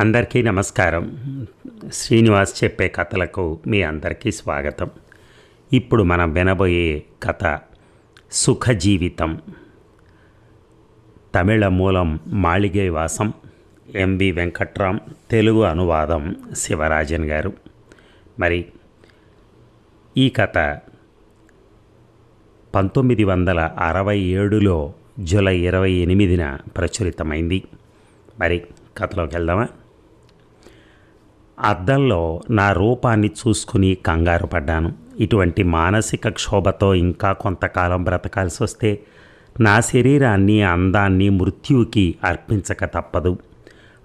అందరికీ నమస్కారం. శ్రీనివాస్ చెప్పే కథలకు మీ అందరికీ స్వాగతం. ఇప్పుడు మనం వినబోయే కథ సుఖజీవితం. తమిళ మూలం మాళిగై వాసం ఎంవి వెంకట్రాం తెలుగు అనువాదం శివరాజన్ గారు. మరి ఈ కథ పంతొమ్మిది వందల అరవై ఏడులో జూలై ఇరవై ఎనిమిదిన ప్రచురితమైంది. మరి కథలోకి వెళ్దామా? అద్దంలో నా రూపాన్ని చూసుకుని కంగారు పడ్డాను. ఇటువంటి మానసిక క్షోభతో ఇంకా కొంతకాలం బ్రతకాల్సి వస్తే నా శరీరాన్ని అందాన్ని మృత్యువుకి అర్పించక తప్పదు.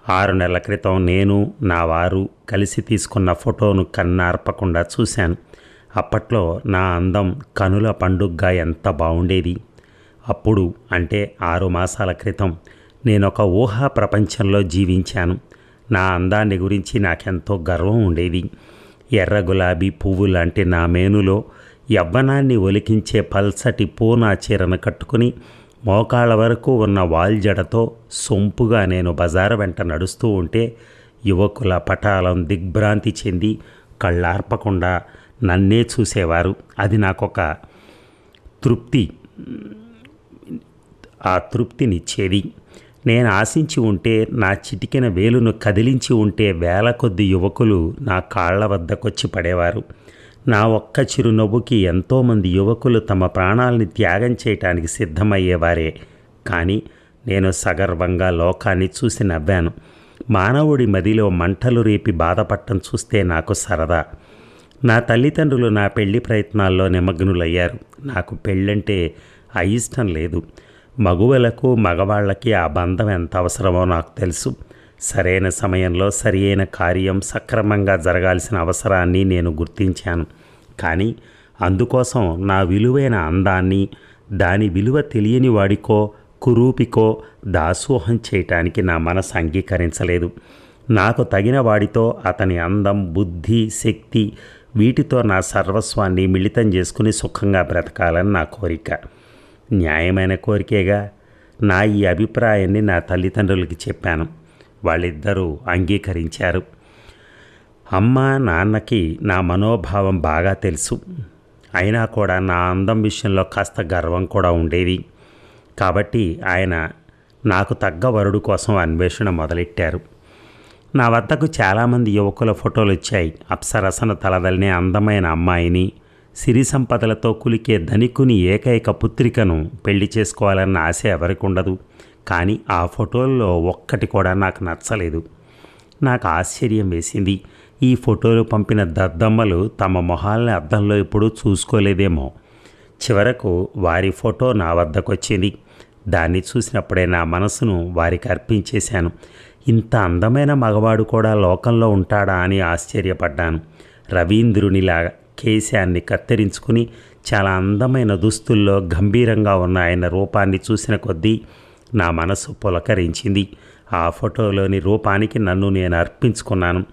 ఆరు నెలల క్రితం నేను నా వారు కలిసి తీసుకున్న ఫోటోను కన్నార్పకుండా చూశాను. అప్పట్లో నా అందం కనుల పండుగగా ఎంత బాగుండేది అప్పుడు అంటే ఆరు మాసాల క్రితం నేనొక ఊహా ప్రపంచంలో జీవించాను. నా అందాన్ని గురించి నాకెంతో గర్వం ఉండేది. ఎర్ర గులాబీ పువ్వు లాంటి నా మేనులో యవ్వనాన్ని ఒలికించే పల్సటి పూనా చీరను కట్టుకుని మోకాళ్ళ వరకు ఉన్న వాల్జడతో సొంపుగా నేను బజారు వెంట నడుస్తూ ఉంటే యువకుల పటాలం దిగ్భ్రాంతి చెంది కళ్ళార్పకుండా నన్నే చూసేవారు. అది నాకొక తృప్తి ఆ తృప్తినిచ్చేది. నేను ఆశించి ఉంటే నా చిటికిన వేలును కదిలించి ఉంటే వేల కొద్ది యువకులు నా కాళ్ళ వద్దకొచ్చి పడేవారు. నా ఒక్క చిరునవ్వుకి ఎంతోమంది యువకులు తమ ప్రాణాలని త్యాగం చేయటానికి సిద్ధమయ్యేవారే. కానీ నేను సగర్వంగా లోకాన్ని చూసి నవ్వాను. మానవుడి మదిలో మంటలు రేపి బాధపడటం చూస్తే నాకు సరదా. నా తల్లిదండ్రులు నా పెళ్ళి ప్రయత్నాల్లో నిమగ్నులయ్యారు. నాకు పెళ్ళంటే అయిష్టం లేదు. మగువలకు మగవాళ్ళకి ఆ బంధం ఎంత అవసరమో నాకు తెలుసు. సరైన సమయంలో సరియైన కార్యం సక్రమంగా జరగాల్సిన అవసరాన్ని నేను గుర్తించాను. కానీ అందుకోసం నా విలువైన అందాన్ని దాని విలువ తెలియని వాడికో కురూపికో దాసోహం చేయటానికి నా మనసు అంగీకరించలేదు. నాకు తగిన వాడితో అతని అందం బుద్ధి శక్తి వీటితో నా సర్వస్వాన్ని మిళితం చేసుకుని సుఖంగా బ్రతకాలని నా కోరిక. న్యాయమైన కోరికేగా నా ఈ అభిప్రాయాన్ని నా తల్లిదండ్రులకి చెప్పాను. వాళ్ళిద్దరూ అంగీకరించారు. అమ్మ నాన్నకి నా మనోభావం బాగా తెలుసు. అయినా కూడా నా అందం విషయంలో కాస్త గర్వం కూడా ఉండేది. కాబట్టి ఆయన నాకు తగ్గ వరుడు కోసం అన్వేషణ మొదలెట్టారు. నా వద్దకు చాలామంది యువకుల ఫోటోలు వచ్చాయి. అప్సరసన తలదల్నే అందమైన అమ్మాయిని సిరి సంపదలతో కులికే ధనికుని ఏకైక పుత్రికను పెళ్ళి చేసుకోవాలన్న ఆశ ఎవరికి ఉండదు కానీ ఆ ఫోటోల్లో ఒక్కటి కూడా నాకు నచ్చలేదు. నాకు ఆశ్చర్యం వేసింది. ఈ ఫోటోలు పంపిన దద్దమ్మలు తమ మొహాల్ని అద్దంలో ఎప్పుడూ చూసుకోలేదేమో. చివరకు వారి ఫోటో నా వద్దకు వచ్చింది దాన్ని చూసినప్పుడే నా మనసును వారికి అర్పించేశాను. ఇంత అందమైన మగవాడు కూడా లోకంలో ఉంటాడా అని ఆశ్చర్యపడ్డాను. రవీంద్రునిలాగా కేశాన్ని కత్తిరించుకుని చాలా అందమైన దుస్తుల్లో గంభీరంగా ఉన్న ఆయన రూపాన్ని చూసిన కొద్దీ నా మనసు పులకరించింది. ఆ ఫోటోలోని రూపానికి నన్ను నేను అర్పించుకున్నాను.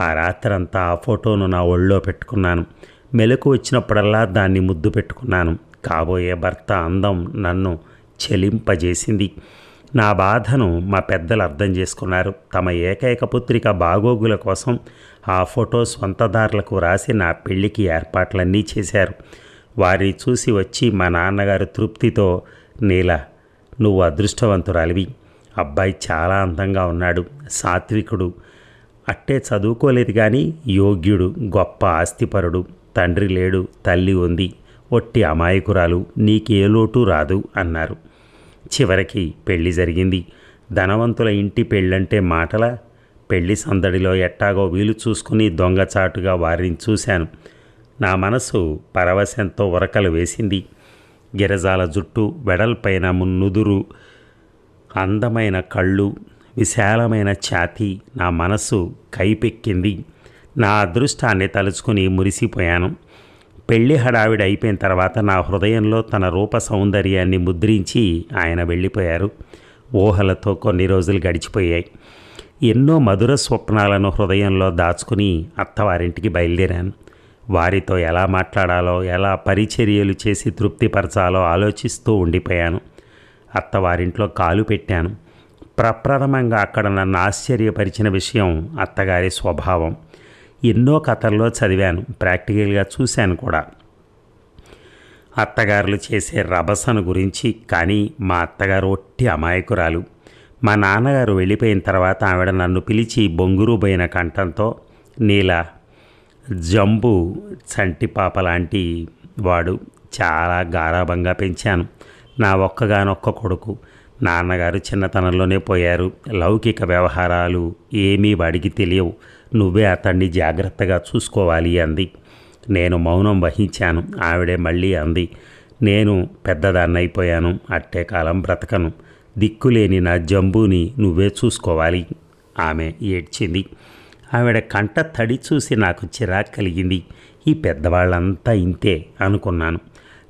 ఆ రాత్రంతా ఆ ఫోటోను నా ఒళ్ళో పెట్టుకున్నాను. మెలకు వచ్చినప్పుడల్లా దాన్ని ముద్దు పెట్టుకున్నాను. కాబోయే భర్త అందం నన్ను చెలింపజేసింది. నా బాధను మా పెద్దలు అర్థం చేసుకున్నారు. తమ ఏకైక పుత్రిక బాగోగుల కోసం ఆ ఫోటో స్వంతదారులకు రాసి నా పెళ్ళికి ఏర్పాట్లన్నీ చేశారు. వారిని చూసి వచ్చి మా నాన్నగారు తృప్తితో నీల నువ్వు అదృష్టవంతురాలివి. అబ్బాయి చాలా అందంగా ఉన్నాడు సాత్వికుడు. అట్టే చదువుకోలేదు కానీ యోగ్యుడు గొప్ప ఆస్తిపరుడు. తండ్రి లేడు తల్లి ఉంది. ఒట్టి అమాయకురాలు నీకే లోటు రాదు అన్నారు. చివరికి పెళ్ళి జరిగింది. ధనవంతుల ఇంటి పెళ్ళంటే మాటల? పెళ్ళి సందడిలో ఎట్టాగో వీలు చూసుకుని దొంగచాటుగా వారిని చూశాను. నా మనసు పరవశంతో ఉరకలు వేసింది. గిరజాల జుట్టు వెడల్పైన మున్నుదురు అందమైన కళ్ళు విశాలమైన ఛాతీ నా మనసు కైపెక్కింది. నా అదృష్టాన్ని తలుచుకుని మురిసిపోయాను. పెళ్ళి హడావిడి అయిపోయిన తర్వాత నా హృదయంలో తన రూప సౌందర్యాన్ని ముద్రించి ఆయన వెళ్ళిపోయారు. ఊహలతో కొన్ని రోజులు గడిచిపోయాయి. ఎన్నో మధుర స్వప్నాలను హృదయంలో దాచుకుని అత్తవారింటికి బయలుదేరాను. వారితో ఎలా మాట్లాడాలో ఎలా పరిచర్యలు చేసి తృప్తిపరచాలో ఆలోచిస్తూ ఉండిపోయాను. అత్తవారింట్లో కాలు పెట్టాను. ప్రప్రథమంగా అక్కడ నన్ను ఆశ్చర్యపరిచిన విషయం అత్తగారి స్వభావం. ఎన్నో కథల్లో చదివాను ప్రాక్టికల్గా చూశాను కూడా. అత్తగారులు చేసే రభసను గురించి కానీ మా అత్తగారు ఒట్టి అమాయకురాలు. మా నాన్నగారు వెళ్ళిపోయిన తర్వాత ఆవిడ నన్ను పిలిచి బొంగురుబోయిన కంఠంతో నీల జంబు చంటిపాప లాంటి వాడు చాలా గారాభంగా పెంచాను. నా ఒక్కగానొక్క కొడుకు. నాన్నగారు చిన్నతనంలోనే పోయారు. లౌకిక వ్యవహారాలు ఏమీ వాడికి తెలియవు. నువ్వే అతన్ని జాగ్రత్తగా చూసుకోవాలి అంది. నేను మౌనం వహించాను ఆవిడే మళ్ళీ అంది. నేను పెద్దదాన్నైపోయాను. అట్టే కాలం బ్రతకను. దిక్కులేని నా జంబూని నువ్వే చూసుకోవాలి. ఆమె ఏడ్చింది. ఆవిడ కంట తడి చూసి నాకు చిరాకు కలిగింది. ఈ పెద్దవాళ్ళంతా ఇంతే అనుకున్నాను.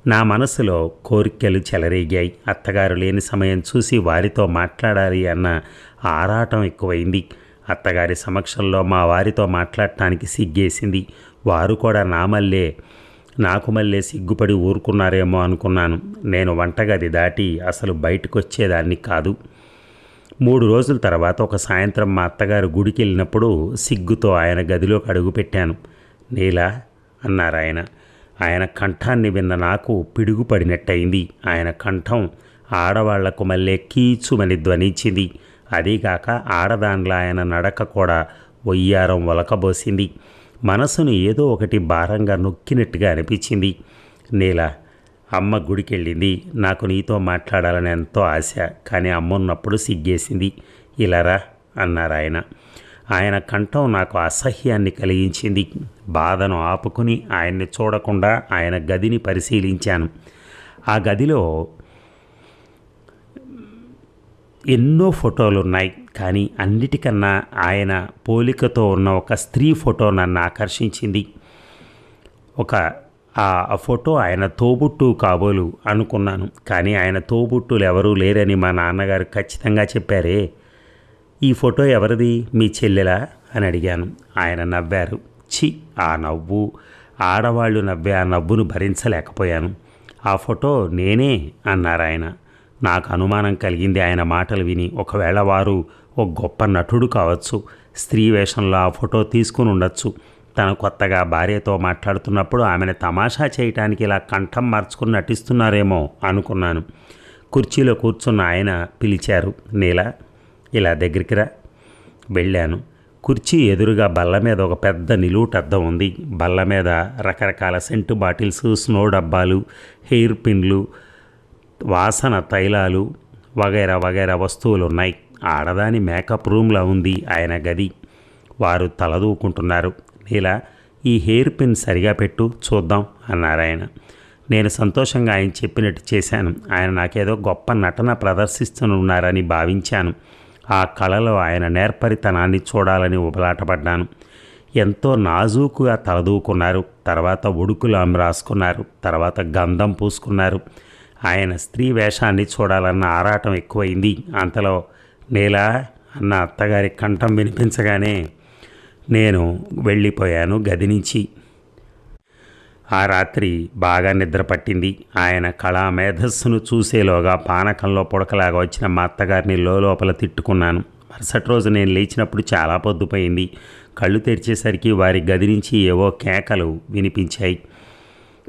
నా మనసులో కోరికలు చెలరేగాయి. అత్తగారు లేని సమయం చూసి వారితో మాట్లాడాలి అన్న ఆరాటం ఎక్కువైంది. అత్తగారి సమక్షంలో మా వారితో మాట్లాడటానికి సిగ్గేసింది. వారు కూడా నా మళ్ళే నాకు మళ్ళీ సిగ్గుపడి ఊరుకున్నారేమో అనుకున్నాను. నేను వంటగది దాటి అసలు బయటకొచ్చేదాన్ని కాదు. మూడు రోజుల తర్వాత ఒక సాయంత్రం మా అత్తగారు గుడికి వెళ్ళినప్పుడు సిగ్గుతో ఆయన గదిలోకి అడుగుపెట్టాను నీలా అన్నారు ఆయన. ఆయన కంఠాన్ని విన్న నాకు పిడుగుపడినట్టయింది. ఆయన కంఠం ఆడవాళ్ళకు మళ్ళీ కీచుమని ధ్వనించింది. అదీగాక ఆడదాండ్ల ఆయన నడక కూడా ఒయ్యారం ఒలకబోసింది. మనసును ఏదో ఒకటి భారంగా నొక్కినట్టుగా అనిపించింది. నేల అమ్మ గుడికెళ్ళింది. నాకు నీతో మాట్లాడాలని ఎంతో ఆశ కానీ అమ్మ ఉన్నప్పుడు సిగ్గేసింది. ఇలారా అన్నారు ఆయన. ఆయన కంఠం నాకు అసహ్యాన్ని కలిగించింది. బాధను ఆపుకుని ఆయన్ని చూడకుండా ఆయన గదిని పరిశీలించాను. ఆ గదిలో ఎన్నో ఫోటోలు ఉన్నాయి కానీ అన్నిటికన్నా ఆయన పోలికతో ఉన్న ఒక స్త్రీ ఫోటో నన్ను ఆకర్షించింది. ఒక ఆ ఫోటో ఆయన తోబుట్టు కాబోలు అనుకున్నాను. కానీ ఆయన తోబుట్టులు ఎవరూ లేరని మా నాన్నగారు ఖచ్చితంగా చెప్పారే. ఈ ఫోటో ఎవరిది? మీ చెల్లెలా? అని అడిగాను. ఆయన నవ్వారు. చి ఆ నవ్వు. ఆడవాళ్ళు నవ్వే ఆ నవ్వును భరించలేకపోయాను. ఆ ఫోటో నేనే అన్నారు ఆయన. నాకు అనుమానం కలిగింది ఆయన మాటలు విని. ఒకవేళ వారు ఒక గొప్ప నటుడు కావచ్చు. స్త్రీ వేషంలో ఆ ఫోటో తీసుకుని ఉండొచ్చు. తను కొత్తగా భార్యతో మాట్లాడుతున్నప్పుడు ఆమెను తమాషా చేయటానికి ఇలా కంఠం మార్చుకుని నటిస్తున్నారేమో అనుకున్నాను. కుర్చీలో కూర్చున్న ఆయన పిలిచారు నీల ఇలా దగ్గరికి రా. వెళ్ళాను. కుర్చీ ఎదురుగా బల్ల మీద ఒక పెద్ద నిలువుటద్దం ఉంది. బల్ల మీద రకరకాల సెంటు బాటిల్స్ స్నో డబ్బాలు హెయిర్ పిన్లు వాసన తైలాలు వగైరా వగైరా వస్తువులు ఉన్నాయి ఆడదాని మేకప్ రూమ్లా ఉంది ఆయన గది. వారు తలదూకుంటున్నారు. నీల ఈ హెయిర్ పిన్ సరిగా పెట్టు చూద్దాం అన్నారు ఆయన. నేను సంతోషంగా ఆయన చెప్పినట్టు చేశాను. ఆయన నాకేదో గొప్ప నటన ప్రదర్శిస్తున్నారని భావించాను. ఆ కళలో ఆయన నేర్పరితనాన్ని చూడాలని ఉబలాటపడ్డాను ఎంతో నాజూకుగా తలదూకున్నారు. తర్వాత ఉడుకులు రాసుకున్నారు. తర్వాత గంధం పూసుకున్నారు. ఆయన స్త్రీ వేషాన్ని చూడాలన్న ఆరాటం ఎక్కువైంది. అంతలో నేలా అన్న అత్తగారి కంఠం వినిపించగానే నేను వెళ్ళిపోయాను గది నుంచి. ఆ రాత్రి బాగా నిద్ర పట్టింది. ఆయన కళా మేధస్సును చూసేలోగా పానకంలో పుడకలాగా వచ్చిన మా అత్తగారిని లోపల తిట్టుకున్నాను. మరుసటి రోజు నేను లేచినప్పుడు చాలా పొద్దుపోయింది. కళ్ళు తెరిచేసరికి వారి గది నుంచి ఏవో కేకలు వినిపించాయి.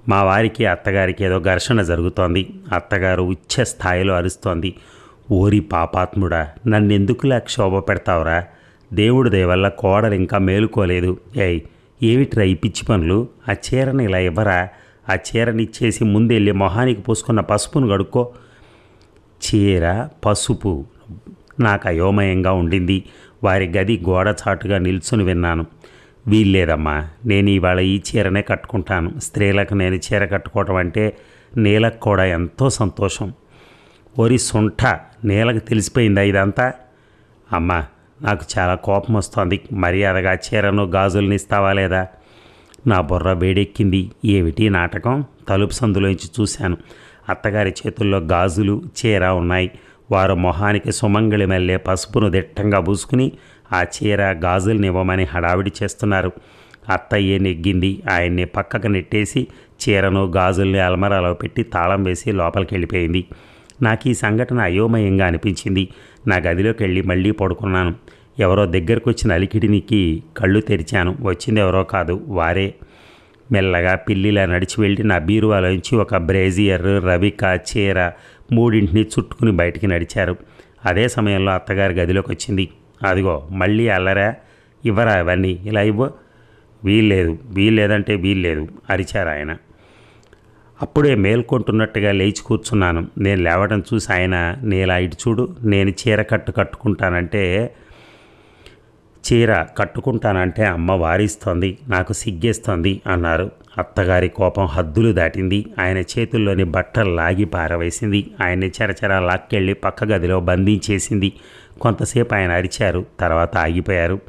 మా వారికి అత్తగారికి ఏదో ఘర్షణ జరుగుతోంది. అత్తగారు ఉచ్చ స్థాయిలో అరుస్తోంది. ఓరి పాపాత్ముడా నన్నెందుకులా క్షోభ పెడతావురా? దేవుడి దయవల్ల కోడలు ఇంకా మేలుకోలేదు. ఏయ్ ఏమిట్రా ఈ పిచ్చి పనులు? ఆ చీరని ఇలా ఇవ్వరా? ఆ చీరనిచ్చేసి ముందెళ్ళి మొహానికి పూసుకున్న పసుపును కడుక్కో. చీర పసుపు నాకు అయోమయంగా ఉండింది. వారి గది గోడ చాటుగా నిల్చుని విన్నాను. వీల్లేదమ్మా నేను ఇవాళ ఈ చీరనే కట్టుకుంటాను. స్త్రీలకు నేను చీర కట్టుకోవటం అంటే నీలకు కూడా ఎంతో సంతోషం. ఒరి సుంఠ నీలకు తెలిసిపోయిందా ఇదంతా? అమ్మా నాకు చాలా కోపం వస్తోంది. మర్యాదగా చీరను గాజుల్ని ఇస్తావా లేదా? నా బుర్ర వేడెక్కింది. ఏమిటి నాటకం? తలుపు సందులోంచి చూశాను. అత్తగారి చేతుల్లో గాజులు చీర ఉన్నాయి. వారు మొహానికి సుమంగళి మెల్లే పసుపును దిట్టంగా పూసుకుని ఆ చీర గాజుల్ని ఇవ్వమని హడావిడి చేస్తున్నారు. అత్తయ్యే నెగ్గింది. ఆయన్ని పక్కకు నెట్టేసి చీరను గాజుల్ని అల్మరాలో పెట్టి తాళం వేసి లోపలికి వెళ్ళిపోయింది నాకు ఈ సంఘటన అయోమయంగా అనిపించింది. నా గదిలోకి వెళ్ళి మళ్ళీ పడుకున్నాను. ఎవరో దగ్గరకు వచ్చిన అలికిడినికి కళ్ళు తెరిచాను. వచ్చింది ఎవరో కాదు వారే. మెల్లగా పిల్లిలా నడిచి వెళ్ళి నా బీరువాలోంచి ఒక బ్రేజియర్ రవిక చీర మూడింటిని చుట్టుకుని బయటికి నడిచారు. అదే సమయంలో అత్తగారి గదిలోకి వచ్చింది అదిగో మళ్ళీ అల్లరా. ఇవ్వరా ఇవన్నీ? ఇలా ఇవ్వు. వీల్లేదు. వీల్లేదంటే వీల్లేదు అరిచారు ఆయన అప్పుడే మేల్కొంటున్నట్టుగా లేచి కూర్చున్నాను. నేను లేవడం చూసి ఆయన నేలా ఇటు చూడు నేను చీర కట్టు కట్టుకుంటానంటే చీర కట్టుకుంటానంటే అమ్మ వారిస్తోంది నాకు సిగ్గేస్తోంది అన్నారు. అత్తగారి కోపం హద్దులు దాటింది. ఆయన చేతుల్లోని బట్టలు లాగి పారవేసింది. ఆయన్ని చెరచెర లాక్కెళ్ళి పక్క గదిలో బంధించేసింది. కొంతసేపు ఆయన అరిచారు తర్వాత ఆగిపోయారు.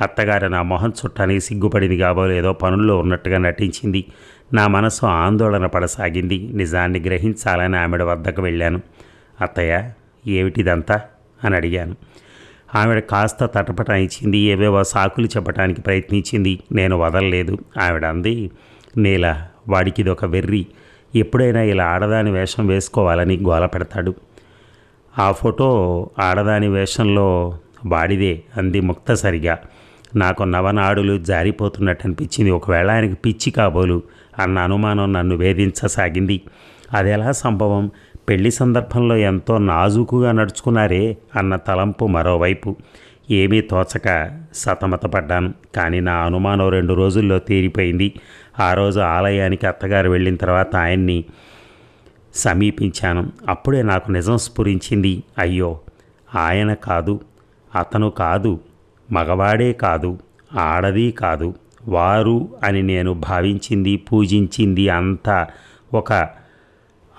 అత్తగారు నా మొహం చుట్టానికి సిగ్గుపడింది కాబోలేదో పనుల్లో ఉన్నట్టుగా నటించింది. నా మనసు ఆందోళన పడసాగింది. నిజాన్ని గ్రహించాలని ఆమెడ వద్దకు వెళ్ళాను. అత్తయ్య ఏమిటిదంతా? అని అడిగాను. ఆవిడ కాస్త తటపటాయించింది ఏవేవో సాకులు చెప్పడానికి ప్రయత్నించింది. నేను వదలలేదు. ఆవిడ అంది నేల వాడికి ఇది ఒక వెర్రి. ఎప్పుడైనా ఇలా ఆడదాని వేషం వేసుకోవాలని గోల పెడతాడు. ఆ ఫోటో ఆడదాని వేషంలో వాడిదే అంది ముక్తసరిగా. నాకు నవనాడులు జారిపోతున్నట్టు అనిపించింది ఒకవేళ ఆయనకి పిచ్చి కాబోలు అన్న అనుమానం నన్ను వేధించసాగింది. అదెలా సంభవం? పెళ్ళి సందర్భంలో ఎంతో నాజూకుగా నడుచుకున్నారే అన్న తలంపు మరోవైపు. ఏమీ తోచక సతమతపడ్డాను. కానీ నా అనుమానం రెండు రోజుల్లో తీరిపోయింది. ఆ రోజు ఆలయానికి అత్తగారు వెళ్ళిన తర్వాత ఆయన్ని సమీపించాను. అప్పుడే నాకు నిజం స్ఫురించింది. అయ్యో! ఆయన కాదు అతను కాదు మగవాడే కాదు ఆడది కాదు వారు అని నేను భావించింది పూజించింది అంతా ఒక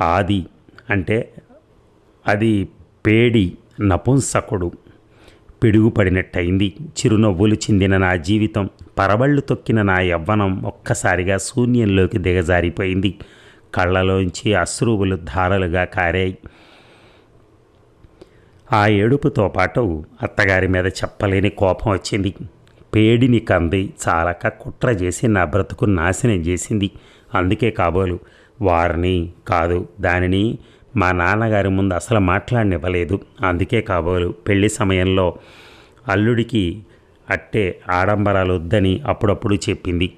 ఆది అంటే అది పేడి నపుంసకుడు పిడుగుపడినట్టయింది. చిరునవ్వులు చిందిన నా జీవితం పరబళ్ళు తొక్కిన నా యవ్వనం ఒక్కసారిగా శూన్యంలోకి దిగజారిపోయింది. కళ్ళలోంచి అశ్రువులు ధారలుగా కారాయి. ఆ ఏడుపుతో పాటు అత్తగారి మీద చెప్పలేని కోపం వచ్చింది. పేడిని కంది చాలక కుట్ర చేసి నా బ్రతుకు నాశనం చేసింది. అందుకే కాబోలు వారిని కాదు దానిని మా నాన్నగారి ముందు అసలు మాట్లాడనివ్వలేదు. అందుకే కాబోలు పెళ్ళి సమయంలో అల్లుడికి అట్టే ఆడంబరాలు వద్దని అప్పుడప్పుడు చెప్పింది.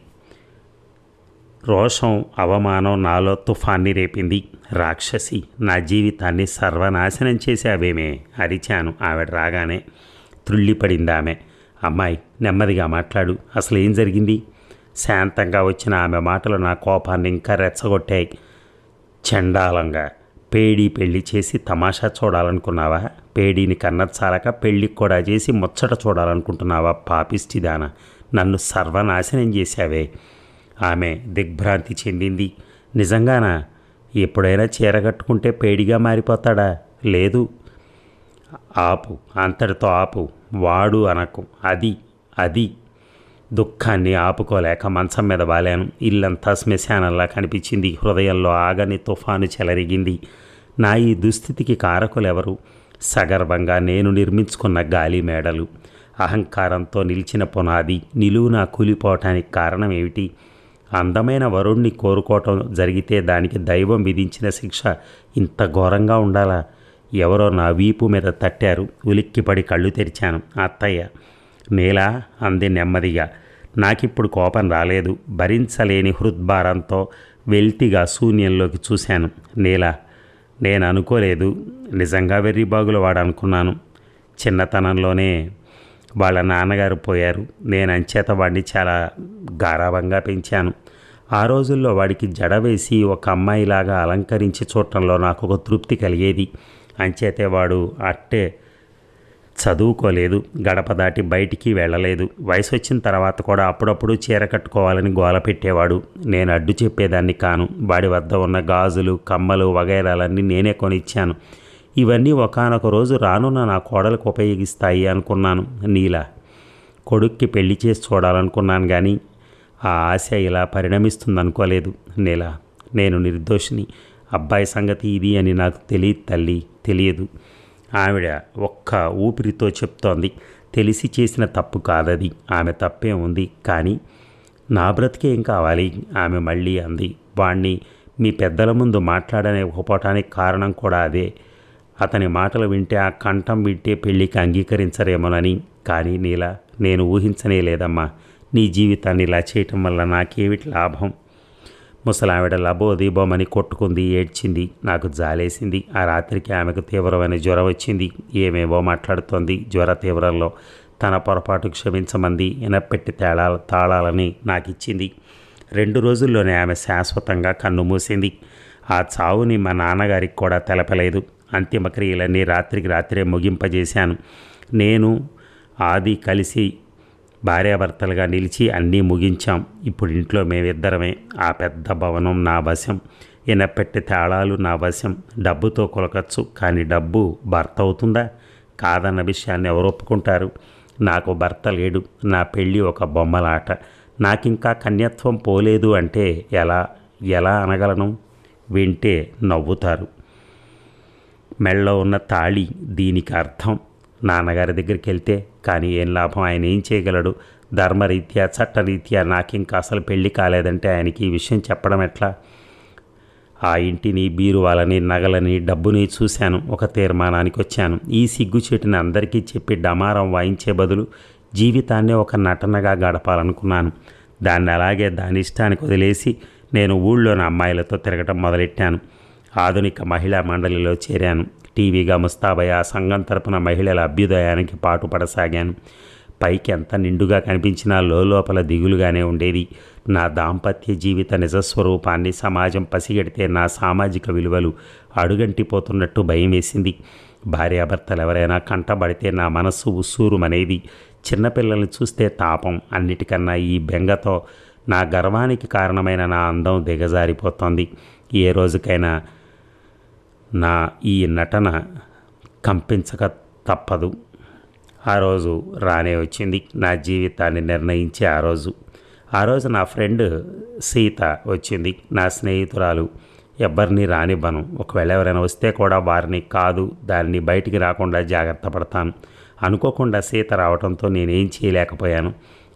రోషం అవమానం నాలో తుఫాన్ని రేపింది. రాక్షసి నా జీవితాన్ని సర్వనాశనం చేశావేమే అరిచాను ఆవిడ రాగానే. త్రుళ్ళిపడింది ఆమె అమ్మాయి నెమ్మదిగా మాట్లాడు అసలు ఏం జరిగింది? శాంతంగా వచ్చిన ఆమె మాటలు నా కోపాన్ని ఇంకా రెచ్చగొట్టాయి. చండాలంగా. పేడీ పెళ్ళి చేసి తమాషా చూడాలనుకున్నావా? పేడీని కన్నచ్చాలక పెళ్ళికి కూడా చేసి ముచ్చట చూడాలనుకుంటున్నావా పాపిష్టిదాన నన్ను సర్వనాశనం చేశావే. ఆమె దిగ్భ్రాంతి చెందింది. నిజంగానా? ఎప్పుడైనా చీర కట్టుకుంటే పేడిగా మారిపోతాడా? లేదు. ఆపు అంతటితో ఆపు. వాడు అనకు. అది అది. దుఃఖాన్ని ఆపుకోలేక మంచం మీద వాలాను. ఇల్లంతా శ్మశానంలా కనిపించింది. హృదయంలో ఆగని తుఫాను చెలరిగింది. నా ఈ దుస్థితికి కారకులెవరు? సగర్వంగా నేను నిర్మించుకున్న గాలి మేడలు. అహంకారంతో నిలిచిన పునాది నిలువునా కూలిపోవటానికి కారణం ఏమిటి? అందమైన వరుణ్ణి కోరుకోవటం జరిగితే దానికి దైవం విధించిన శిక్ష ఇంత ఘోరంగా ఉండాలా? ఎవరో నా వీపు మీద తట్టారు. ఉలిక్కిపడి కళ్ళు తెరిచాను. అత్తయ్య! నేల! అంది నెమ్మదిగా. నాకిప్పుడు కోపం రాలేదు. భరించలేని హృద్భారంతో వెల్తిగా శూన్యంలోకి చూశాను. నేల! నేను అనుకోలేదు నిజంగా వెర్రిబాగులు వాడు అనుకున్నాను చిన్నతనంలోనే వాళ్ళ నాన్నగారు పోయారు. నేను అంచేత వాడిని చాలా గారాభంగా పెంచాను. ఆ రోజుల్లో వాడికి జడ వేసి ఒక అమ్మాయిలాగా అలంకరించి చూడటంలో నాకు ఒక తృప్తి కలిగేది. అంచేతే వాడు అట్టే చదువుకోలేదు. గడప దాటి బయటికి వెళ్ళలేదు. వయసు వచ్చిన తర్వాత కూడా అప్పుడప్పుడు చీర కట్టుకోవాలని గోల పెట్టేవాడు. నేను అడ్డు చెప్పేదాన్ని కాను. వాడి వద్ద ఉన్న గాజులు కమ్మలు వగైరాలన్నీ నేనే కొనిచ్చాను. ఇవన్నీ ఒకనొక రోజు రానున్న నా కోడలకు ఉపయోగిస్తాయి అనుకున్నాను నీలా. కొడుక్కి పెళ్ళి చేసి చూడాలనుకున్నాను కానీ ఆ ఆశ ఇలా పరిణమిస్తుంది అనుకోలేదు నీలా. నేను నిర్దోషిని. అబ్బాయి సంగతి ఇది అని నాకు తెలియదు తల్లి తెలియదు. ఆవిడ ఒక్క ఊపిరితో చెప్తోంది తెలిసి చేసిన తప్పు కాదది. ఆమె తప్పే ఉంది కానీ నా బ్రతికే ఏం కావాలి? ఆమె మళ్ళీ అంది. వాణ్ణి మీ పెద్దల ముందు మాట్లాడనివ్వకపోవటానికి కారణం కూడా అదే. అతని మాటలు వింటే ఆ కంఠం వింటే పెళ్ళికి అంగీకరించరేమోనని. కానీ నీలా నేను ఊహించనే లేదమ్మా. నీ జీవితాన్ని ఇలా చేయటం వల్ల నాకేమిటి లాభం? ముసలావిడ లబోదీబోమని కొట్టుకుంది ఏడ్చింది. నాకు జాలేసింది. ఆ రాత్రికి ఆమెకు తీవ్రమైన జ్వరం వచ్చింది. ఏమేవో మాట్లాడుతోంది జ్వర తీవ్రంలో. తన పొరపాటు క్షమించమంది ఇనపెట్టి తేళాల తాళాలని నాకు ఇచ్చింది రెండు రోజుల్లోనే ఆమె శాశ్వతంగా కన్ను మూసింది. ఆ చావుని మా నాన్నగారికి కూడా తెలపలేదు. అంతిమ క్రియలన్నీ రాత్రికి రాత్రే ముగింపజేశాను. నేను ఆది కలిసి భార్యాభర్తలుగా నిలిచి అన్నీ ముగించాం. ఇప్పుడు ఇంట్లో మేమిద్దరమే. ఆ పెద్ద భవనం నా వశం. ఇనపెట్టి తాళాలు నా వశం. డబ్బుతో కొలకచ్చు. కానీ డబ్బు భర్త అవుతుందా? కాదన్న విషయాన్ని ఎవరు ఒప్పుకుంటారు? నాకు భర్త లేడు. నా పెళ్ళి ఒక బొమ్మలాట. నాకింకా కన్యత్వం పోలేదు అంటే ఎలా ఎలా అనగలను? వింటే నవ్వుతారు. మెళ్ళో ఉన్న తాళి దీనికి అర్థం. నాన్నగారి దగ్గరికి వెళ్తే కానీ ఏం లాభం? ఆయన ఏం చేయగలడు? ధర్మరీత్యా చట్టరీత్యా నాకింకా అసలు పెళ్ళి కాలేదంటే ఆయనకి ఈ విషయం చెప్పడం ఎట్లా? ఆ ఇంటిని బీరువాలని నగలని డబ్బుని చూశాను. ఒక తీర్మానానికి వచ్చాను ఈ సిగ్గుచేటిని అందరికీ చెప్పి డమారం వాయించే బదులు జీవితాన్ని ఒక నటనగా గడపాలనుకున్నాను. దాన్ని అలాగే దాని ఇష్టానికి వదిలేసి నేను ఊళ్ళోని అమ్మాయిలతో తిరగటం మొదలెట్టాను. ఆధునిక మహిళా మండలిలో చేరాను. టీవీగా ముస్తాబయ్య ఆ సంఘం తరపున మహిళల అభ్యుదయానికి పాటుపడసాగాను. పైకి ఎంత నిండుగా కనిపించినా లోపల దిగులుగానే ఉండేది. నా దాంపత్య జీవిత నిజస్వరూపాన్ని సమాజం పసిగడితే నా సామాజిక విలువలు అడుగంటిపోతున్నట్టు భయం వేసింది భార్యాభర్తలు ఎవరైనా కంటబడితే నా మనస్సు ఉస్సూరుమనేది. చిన్నపిల్లల్ని చూస్తే తాపం అన్నిటికన్నా ఈ బెంగతో నా గర్వానికి కారణమైన నా అందం దిగజారిపోతోంది. ఏ రోజుకైనా నా ఈ నటన కంపించక తప్పదు. ఆ రోజు రానే వచ్చింది. నా జీవితాన్ని నిర్ణయించే ఆ రోజు. ఆ రోజు నా ఫ్రెండ్ సీత వచ్చింది. నా స్నేహితురాలు ఎవరిని రానివ్వను. ఒకవేళ ఎవరైనా వస్తే కూడా వారిని కాదు దాన్ని బయటికి రాకుండా జాగ్రత్త పడతాను. అనుకోకుండా సీత రావడంతో నేనేం చేయలేకపోయాను.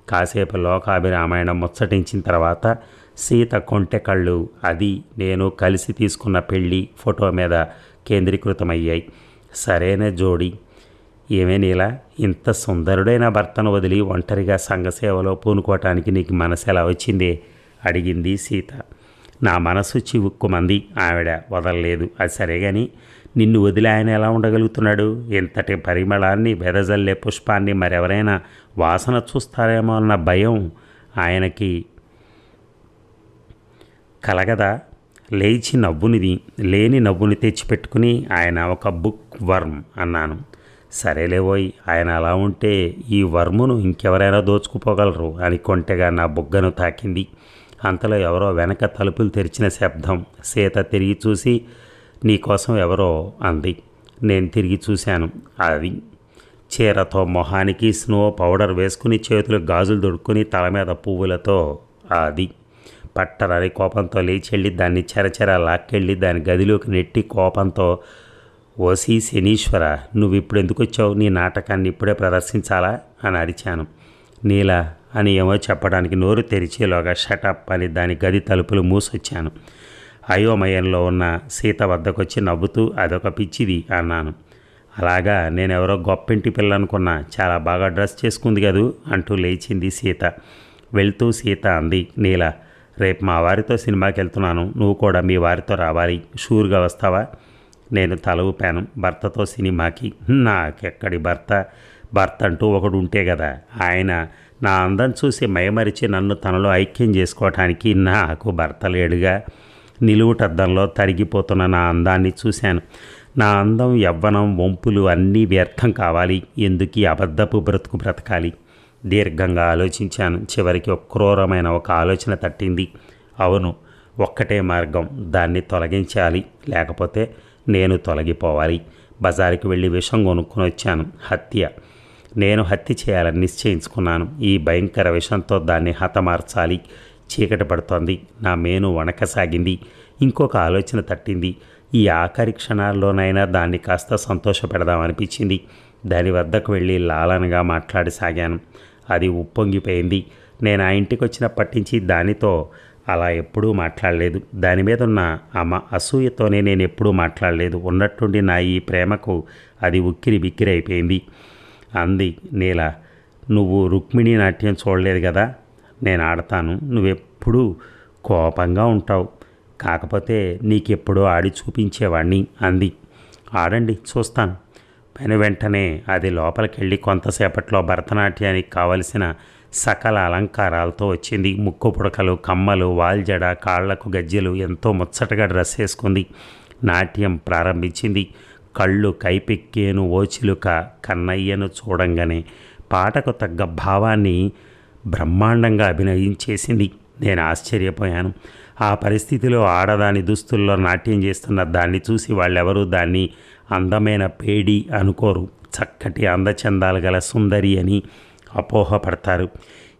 కాసేపు లోకాభిరామాయణం ముచ్చటించిన తర్వాత సీత కొంటె కళ్ళు. అది నేను కలిసి తీసుకున్న పెళ్ళి ఫోటో మీద కేంద్రీకృతమయ్యాయి. సరైన జోడి. ఏమే నీలా? ఇంత సుందరుడైన భర్తను వదిలి ఒంటరిగా సంఘసేవలో పూనుకోవటానికి నీకు మనసు ఎలా వచ్చిందే? అడిగింది సీత. నా మనసు చివుక్కుమంది. ఆవిడ వదలలేదు. అది సరే కానీ నిన్ను వదిలి ఆయన ఎలా ఉండగలుగుతున్నాడు? ఇంతటి పరిమళాన్ని వెదజల్లే పుష్పాన్ని మరెవరైనా వాసన చూస్తారేమో అన్న భయం ఆయనకి కలగదా? లేచి నవ్వునిది లేని నవ్వుని తెచ్చిపెట్టుకుని ఆయన ఒక బుక్ వర్మ్ అన్నాను. సరేలేవోయ్ ఆయన అలా ఉంటే ఈ వర్మును ఇంకెవరైనా దోచుకుపోగలరు అని కొంటెగా నా బుగ్గను తాకింది. అంతలో ఎవరో వెనక తలుపులు తెరిచిన శబ్దం సీత తిరిగి చూసి నీకోసం ఎవరో? అంది. నేను తిరిగి చూశాను. అది చీరతో మొహానికి స్నో పౌడర్ వేసుకుని చేతులు గాజులు దొడుక్కుని తల మీద పువ్వులతో అది పట్టరని కోపంతో లేచెళ్ళి దాన్ని చెరచెర లాక్కెళ్ళి దాని గదిలోకి నెట్టి కోపంతో ఓసి శనీశ్వర నువ్వు ఇప్పుడు ఎందుకు వచ్చావు? నీ నాటకాన్ని ఇప్పుడే ప్రదర్శించాలా? అని అరిచాను. నీల? అని ఏమో చెప్పడానికి నోరు తెరిచేలోగా షటప్ అని దాని గది తలుపులు మూసొచ్చాను. అయోమయంలో ఉన్న సీత వద్దకొచ్చి నవ్వుతూ అదొక పిచ్చిది అన్నాను. అలాగా? నేనెవరో గొప్పింటి పిల్ల అనుకున్నా చాలా బాగా డ్రెస్ చేసుకుంది కదూ? అంటూ లేచింది సీత. వెళ్తూ సీత అంది నీల. రేపు మా వారితో సినిమాకి వెళ్తున్నాను. నువ్వు కూడా మీ వారితో రావాలి. షూర్గా వస్తావా? నేను తల ఊపాను. భర్తతో సినిమాకి. నాకెక్కడి భర్త? భర్త అంటూ ఒకడు ఉంటే కదా ఆయన నా అందం చూసి మయమరిచి నన్ను తనలో ఐక్యం చేసుకోవటానికి నాకు భర్త లేడుగా. నిలువుటద్దంలో తరిగిపోతున్న నా అందాన్ని చూశాను. నా అందం యవ్వనం వంపులు అన్నీ వ్యర్థం కావాలి. ఎందుకు అబద్ధపు బ్రతుకు బ్రతకాలి? దీర్ఘంగా ఆలోచించాను. చివరికి ఒక క్రూరమైన ఒక ఆలోచన తట్టింది. అవును ఒక్కటే మార్గం. దాన్ని తొలగించాలి. లేకపోతే నేను తొలగిపోవాలి. బజారుకి వెళ్ళి విషం కొనుక్కొని వచ్చాను. హత్య. నేను హత్య చేయాలని నిశ్చయించుకున్నాను. ఈ భయంకర విషంతో దాన్ని హతమార్చాలి. చీకటి పడుతోంది. నా మేను వణకసాగింది. ఇంకొక ఆలోచన తట్టింది. ఈ ఆఖరి క్షణాల్లోనైనా దాన్ని కాస్త సంతోషపెడదామనిపించింది. దాని వద్దకు వెళ్ళి లాలనగా మాట్లాడి సాగాను అది ఉప్పొంగిపోయింది. నేను ఆ ఇంటికి వచ్చినప్పటి నుంచి దానితో అలా ఎప్పుడూ మాట్లాడలేదు. దాని మీద ఉన్న అమ్మ అసూయతోనే నేను ఎప్పుడూ మాట్లాడలేదు. ఉన్నట్టుండి నా ఈ ప్రేమకు అది ఉక్కిరి బిక్కిరి అయిపోయింది. అంది నీల నువ్వు రుక్మిణి నాట్యం చూడలేదు కదా? నేను ఆడతాను. నువ్వెప్పుడూ కోపంగా ఉంటావు. కాకపోతే నీకెప్పుడో ఆడి చూపించేవాడిని అంది. ఆడండి చూస్తాను. అని వెంటనే అది లోపలికి వెళ్ళి కొంతసేపట్లో భరతనాట్యానికి కావలసిన సకల అలంకారాలతో వచ్చింది. ముక్కు పుడకలు కమ్మలు వాల్జడ కాళ్ళకు గజ్జెలు ఎంతో ముచ్చటగా డ్రెస్ వేసుకుంది. నాట్యం ప్రారంభించింది. కళ్ళు కైపెక్కేను ఓచిలుక కన్నయ్యను చూడంగానే పాటకు తగ్గ భావాన్ని బ్రహ్మాండంగా అభినయించేసింది. నేను ఆశ్చర్యపోయాను. ఆ పరిస్థితిలో ఆడదాని దుస్తుల్లో నాట్యం చేస్తున్న దాన్ని చూసి వాళ్ళెవరూ దాన్ని అందమైన పేడి అనుకోరు. చక్కటి అందచందాలు గల సుందరి అని అపోహపడతారు.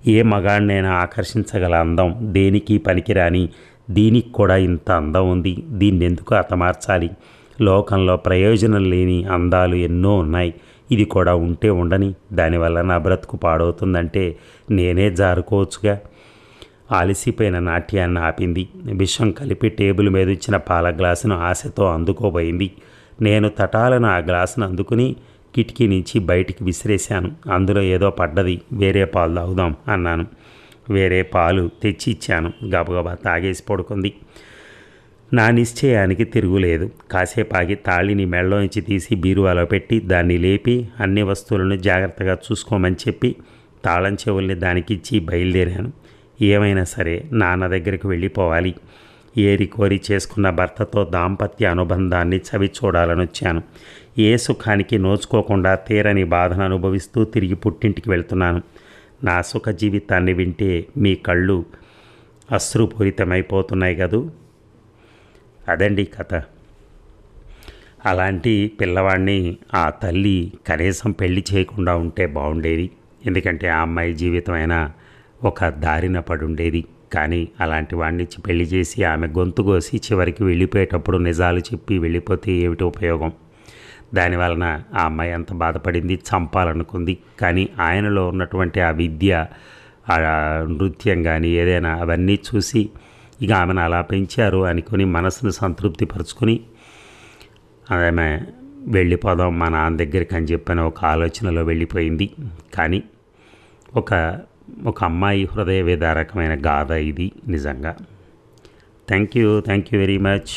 ఏ మగాడినైనా ఆకర్షించగల అందం దేనికి పనికిరాని దీనికి కూడా ఇంత అందం ఉంది. దీన్ని ఎందుకు అతమార్చాలి లోకంలో ప్రయోజనం లేని అందాలు ఎన్నో ఉన్నాయి. ఇది కూడా ఉంటే ఉండని. దానివల్ల నా బ్రతుకు పాడవుతుందంటే నేనే జారుకోవచ్చుగా. ఆలసిపోయిన నాట్యాన్ని ఆపింది. విషం కలిపి టేబుల్ మీద ఇచ్చిన పాల గ్లాసును ఆశతో అందుకోబోయింది. నేను తటాలను ఆ గ్లాసును అందుకుని కిటికీ నుంచి బయటికి విసిరేశాను. అందులో ఏదో పడ్డది. వేరే పాలు తాగుదాం అన్నాను. వేరే పాలు తెచ్చి ఇచ్చాను. గబగబా తాగేసి పడుకుంది. నా నిశ్చయానికి తిరుగులేదు కాసేపు ఆగి తాళిని మెళ్ళలోంచి తీసి బీరువాలో పెట్టి దాన్ని లేపి అన్ని వస్తువులను జాగ్రత్తగా చూసుకోమని చెప్పి తాళం చెవుల్ని దానికిచ్చి బయలుదేరాను. ఏమైనా సరే నాన్న దగ్గరికి వెళ్ళిపోవాలి. ఏరి కోరి చేసుకున్న భర్తతో దాంపత్య అనుబంధాన్ని చవి చూడాలని వచ్చాను ఏ సుఖానికి నోచుకోకుండా తీరని బాధను అనుభవిస్తూ తిరిగి పుట్టింటికి వెళ్తున్నాను. నా సుఖ జీవితాన్ని వింటే మీ కళ్ళు అశ్రుపూరితమైపోతున్నాయి కదూ? అదండి కథ. అలాంటి పిల్లవాడిని ఆ తల్లి కనీసం పెళ్ళి చేయకుండా ఉంటే బాగుండేది ఎందుకంటే ఆ అమ్మాయి జీవితం అయినా ఒక దారిన పడుండేది. కానీ అలాంటి వాడిని పెళ్ళి చేసి ఆమె గొంతు కోసి చివరికి వెళ్ళిపోయేటప్పుడు నిజాలు చెప్పి వెళ్ళిపోతే ఏమిటి ఉపయోగం? దానివలన ఆ అమ్మాయి అంత బాధపడింది చంపాలనుకుంది. కానీ ఆయనలో ఉన్నటువంటి ఆ విద్య ఆ నృత్యం కానీ ఏదైనా అవన్నీ చూసి ఇక ఆమెను అలా పెంచారు అనుకుని మనసును సంతృప్తి పరుచుకొని ఆమె వెళ్ళిపోదాం మా నాన్న దగ్గరికి అని చెప్పిన ఒక ఆలోచనలో వెళ్ళిపోయింది. కానీ ఒక ఒక అమ్మాయి హృదయ విదారకమైన గాథ ఇది నిజంగా. Thank you thank you very much